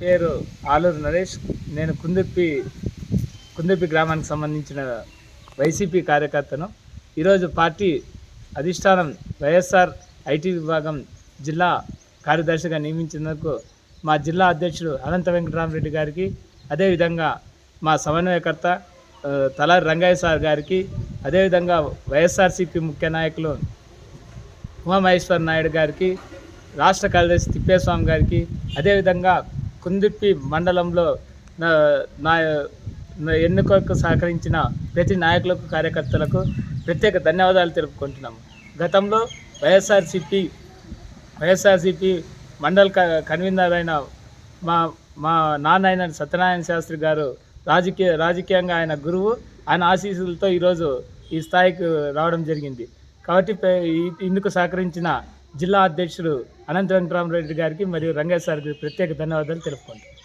పేరు ఆలూరు నరేష్. నేను కుందుర్పి కుందుప్పి గ్రామానికి సంబంధించిన వైసీపీ కార్యకర్తను. ఈరోజు పార్టీ అధిష్టానం వైఎస్ఆర్ ఐటీ విభాగం జిల్లా కార్యదర్శిగా నియమించినందుకు మా జిల్లా అధ్యక్షుడు అనంత వెంకటరామరెడ్డి గారికి అదేవిధంగా మా సమన్వయకర్త తలారి రంగయ్య సార్ గారికి అదేవిధంగా వైఎస్ఆర్సీపీ ముఖ్య నాయకులు ఉమామహేశ్వర్ నాయుడు గారికి రాష్ట్ర కార్యదర్శి తిప్పేస్వామి గారికి అదేవిధంగా కుందిప్పి మండలంలో నా నా ఎన్నికలకు సహకరించిన ప్రతి నాయకులకు కార్యకర్తలకు ప్రత్యేక ధన్యవాదాలు తెలుపుకుంటున్నాము. గతంలో వైఎస్ఆర్సిపి వైఎస్ఆర్సిపి మండల్ క- కన్వీనర్ అయిన మా మా నాన్న సత్యనారాయణ శాస్త్రి గారు రాజకీయ రాజకీయంగా ఆయన గురువు ఆయన ఆశీస్సులతో ఈరోజు ఈ స్థాయికి రావడం జరిగింది. కాబట్టి ఇందుకు సహకరించిన జిల్లా అధ్యక్షుడు అనంత వెంకటరామరెడ్డి గారికి మరియు రంగయ్య సార్కి ప్రత్యేక ధన్యవాదాలు తెలుపుకుంటాను